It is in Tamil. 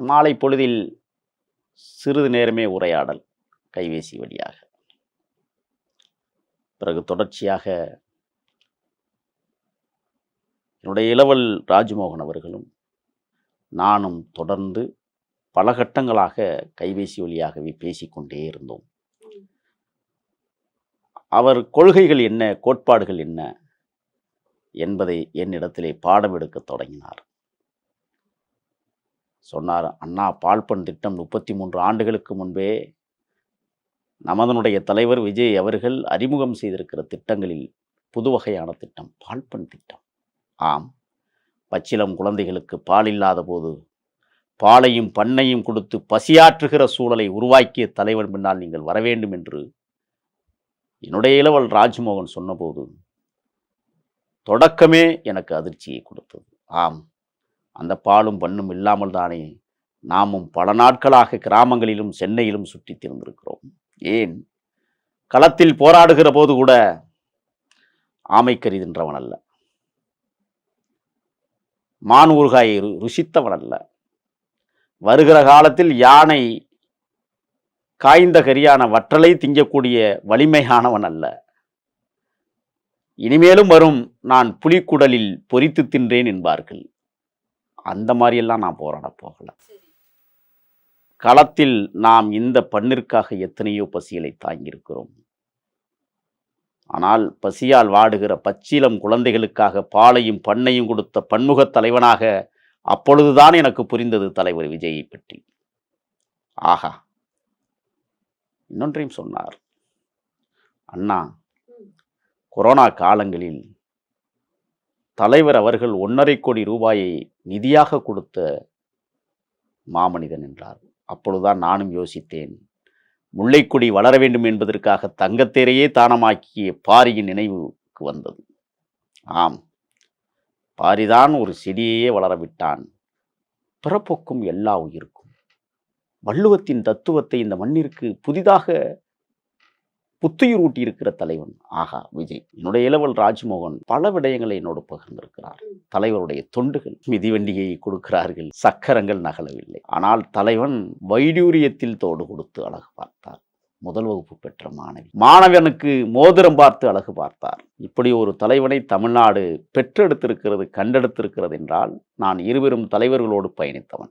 மாலை பொழுதில் சிறிது நேரமே உரையாடல் கைபேசி வழியாக. பிறகு தொடர்ச்சியாக என்னுடைய இளவல் ராஜ்மோகன் அவர்களும் நானும் தொடர்ந்து பல கட்டங்களாக கைபேசி வழியாகவே பேசிக்கொண்டே இருந்தோம். அவர் கொள்கைகள் என்ன கோட்பாடுகள் என்ன என்பதை என்னிடத்திலே பாடம் எடுக்கத் தொடங்கினார். சொன்னார் அண்ணா பால்பன் திட்டம் முப்பத்தி மூன்று ஆண்டுகளுக்கு முன்பே நமதனுடைய தலைவர் விஜய் அவர்கள் அறிமுகம் செய்திருக்கிற திட்டங்களில் புது வகையான திட்டம் பால்பன் திட்டம். ஆம். பச்சிலம் குழந்தைகளுக்கு பால் இல்லாத போது பாலையும் பண்ணையும் கொடுத்து பசியாற்றுகிற சூழலை உருவாக்கிய தலைவன் பின்னால் நீங்கள் வர வேண்டும் என்று என்னுடைய இளவல் ராஜ்மோகன் சொன்னபோது தொடக்கமே எனக்கு அதிர்ச்சியை கொடுத்தது. ஆம். அந்த பாலும் பண்ணும் இல்லாமல் தானே நாமும் பல நாட்களாக கிராமங்களிலும் சென்னையிலும் சுற்றித் திரிந்திருக்கிறோம். ஏன்? களத்தில் போராடுகிற போது கூட ஆமைக்கறி தின்றவன் அல்ல. மான் ஊர்காயை ரு- ருசித்தவன் அல்ல. வருகிற காலத்தில் யானை காய்ந்த கரியான வற்றலை திங்கக்கூடிய வலிமையானவன் அல்ல. இனிமேலும் வரும் நான் புலிக்குடலில் பொறித்து தின்றேன் என்பார்கள். அந்த மாதிரியெல்லாம் நான் போராட போகல. களத்தில் நாம் இந்த பண்ணிற்காக எத்தனையோ பசிகளை தாங்கியிருக்கிறோம். ஆனால் பசியால் வாடுகிற பச்சிலம் குழந்தைகளுக்காக பாலையும் பண்ணையும் கொடுத்த பன்முகத் தலைவனாக அப்பொழுதுதான் எனக்கு புரிந்தது தலைவர் விஜயை பற்றி. ஆஹா. இன்னொன்றையும் சொன்னார். அண்ணா கொரோனா காலங்களில் தலைவர் அவர்கள் ஒன்றரை கோடி ரூபாயை நிதியாக கொடுத்த மாமனிதன் என்றார். அப்பொழுதுதான் நானும் யோசித்தேன் முல்லைக்கொடி வளர வேண்டும் என்பதற்காக தங்கத்தேரையே தானமாக்கிய பாரியின் நினைவுக்கு வந்தது. ஆம் பாரிதான் ஒரு செடியையே வளரவிட்டான். பிறப்போக்கும் எல்லா உயிருக்கும். வள்ளுவத்தின் தத்துவத்தை இந்த மண்ணிற்கு புதிதாக புத்துயிர் ஊட்டியிருக்கிற தலைவன் ஆகா விஜய். என்னுடைய இளவல் ராஜ்மோகன் பல விடயங்களை என்னோடு பகிர்ந்திருக்கிறார். தலைவருடைய தொண்டுகள் மிதிவண்டியை கொடுக்கிறார்கள் சக்கரங்கள் நகலவில்லை. ஆனால் தலைவன் வைடூரியத்தில் தோடு கொடுத்து அழகு பார்த்தார். முதல் வகுப்பு பெற்ற மாணவி. மாணவனுக்கு மோதிரம் பார்த்து அழகு பார்த்தார். இப்படி ஒரு தலைவனை தமிழ்நாடு பெற்றெடுத்திருக்கிறது கண்டெடுத்திருக்கிறது என்றால் நான் இருவரும் தலைவர்களோடு பயணித்தவன்.